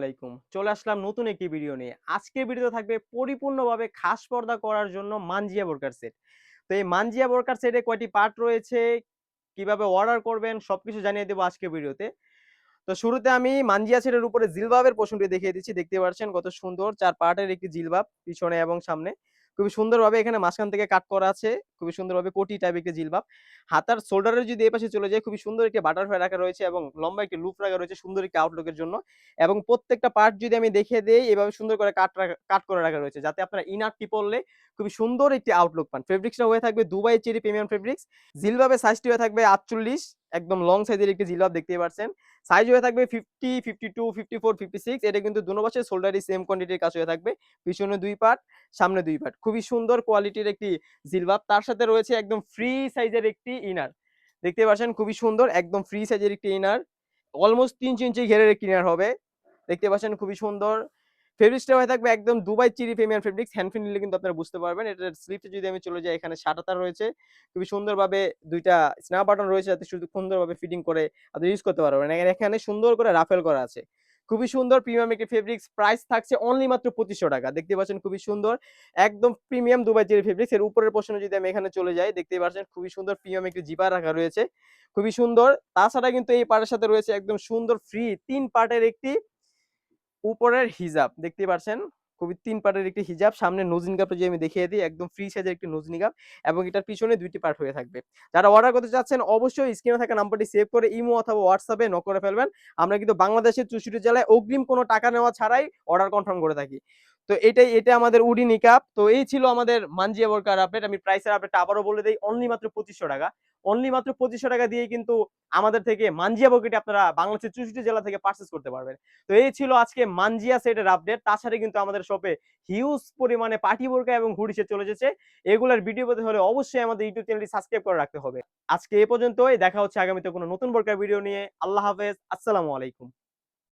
আলাইকুম। চলে আসলাম নতুন একটি ভিডিও নিয়ে। আজকের ভিডিও থাকবে পরিপূর্ণভাবে খাস পর্দা করার জন্য মানজিয়া বোরকার সেট তো এই মানজিয়া বোরকার সেটে কয়টি পার্ট রয়েছে, কীভাবে অর্ডার করবেন, সবকিছু জানিয়ে দেবো আজকের ভিডিওতে তো। শুরুতে আমি মানজিয়া সেটের উপরে জিলবাবের পোষণটি দেখিয়ে দিচ্ছি। দেখতে পাচ্ছেন কত সুন্দর চার পার্টের একটি জিলবাব, পিছনে এবং সামনে। খুবই সুন্দরভাবে এখানে মাঝখান থেকে কাট করা আছে। খুবই সুন্দরভাবে কোটি টাইপ একটি জিলবাব হাতার শোল্ডারের যদি এই পাশে চলে যায় খুবই সুন্দর একটি বাটারফ্লাই রাখা রয়েছে এবং লম্বা একটি লুপ রাখা রয়েছে সুন্দর একটি আউটলুকের জন্য। এবং প্রত্যেকটা পার্ট যদি আমি দেখিয়ে দেই, এভাবে সুন্দর করে কাট কাট করে রাখা রয়েছে যাতে আপনারা ইনারটি পরলে খুবই সুন্দর একটি আউটলুক পান। ফেব্রিক্সটা হয়ে থাকবে দুবাই চেরি প্রিমিয়াম ফেব্রিক্স জিলবাবের সাইজটি হয়ে থাকবে আটচল্লিশ, একদম লং সাইজের একটি জিলবাব দেখতে পাচ্ছেন সাইজ হয়ে থাকবে fifty fifty two fifty four fifty six এটা কিন্তু দুনো পাশে শোল্ডারই সেম কোয়ান্টিটির কাজ হয়ে থাকবে। পিছনে দুই পার্ট সামনে দুই পার্ট খুবই সুন্দর কোয়ালিটির একটি জিলবাব তার সাথে রয়েছে একদম ফ্রি সাইজের একটি ইনার দেখতে পাচ্ছেন খুবই সুন্দর, একদম ফ্রি সাইজের একটি ইনার অলমোস্ট তিন ইঞ্চি ঘেরের একটি ইনার হবে। দেখতে পাচ্ছেন খুবই সুন্দর। ফেব্রিক্সটা হয়ে থাকবে একদম Dubai cherry premier fabrics hand ফিন নিলে কিন্তু আপনারা বুঝতে পারবেন। এটার স্লিপটা যদি আমি চলে যাই, এখানে শাটাতার রয়েছে। খুবই সুন্দরভাবে দুইটা স্ন্যাপ বাটন রয়েছে যাতে শুধু সুন্দরভাবে ফিটিং করে আপনি ইউজ করতে পারবেন। এখানে সুন্দর করে রাফেল করা আছে। খুবই সুন্দর প্রিমিয়াম একটি ফেব্রিক্স প্রাইস থাকছে অনলি মাত্র পঁচিশশো টাকা। দেখতে পাচ্ছেন খুবই সুন্দর, একদম প্রিমিয়াম দুবাই চেরি ফেব্রিক্স এর উপরের পোর্শনে যদি আমি এখানে চলে যাই দেখতে পাচ্ছেন খুবই সুন্দর প্রিমিয়াম একটি জিপার রাখা রয়েছে। খুবই সুন্দর, তাছাড়া কিন্তু এই পার্টের সাথে রয়েছে একদম সুন্দর ফ্রি তিন পার্টের একটি উপরের হিজাব। দেখতে পাচ্ছেন খুবই তিন পার্টের একটি হিজাব, সামনে নজিন কাপটা যে আমি দেখিয়ে দিই, একদম ফ্রি সাইজের একটি নজনি কাপ এবং এটার পিছনে দুইটি পার্ট হয়ে থাকবে। যারা অর্ডার করতে চাচ্ছেন, অবশ্যই স্ক্রিনে থাকা নাম্বারটি সেভ করে ইমো অথবা হোয়াটসঅ্যাপে নক করে ফেলবেন। আমরা কিন্তু বাংলাদেশের চৌষট্টি জেলায় অগ্রিম কোনো টাকা নেওয়া ছাড়াই অর্ডার কনফার্ম করে থাকি। তো এটাই এটা আমাদের উডি নিকাপ তো এই ছিল আমাদের মানজিয়া বোরকার আপডেট আমি প্রাইসের আপডেটটা আবারও বলে দিই অনলি মাত্র পঁচিশশো টাকা। অনলি মাত্র পঁচিশশো টাকা দিয়ে কিন্তু আমাদের থেকে মানজিয়া বকেটি আপনারা বাংলাদেশের চৌষট্টি জেলা থেকে পার্চেস করতে পারবেন। তো এই ছিল আজকে মানজিয়া সেটের আপডেট তাছাড়া কিন্তু আমাদের শপে হিউজ পরিমাণে পার্টি বোরকা এবং হুডি সেট চলে যেছে এগুলোর ভিডিও পেতে হলে অবশ্যই আমাদের ইউটিউব চ্যানেলটি সাবস্ক্রাইব করে রাখতে হবে। আজকে এ পর্যন্তই। দেখা হচ্ছে আগামীতে কোনো নতুন বোরকার ভিডিও নিয়ে। আল্লাহ হাফেজ। আসসালামু আলাইকুম।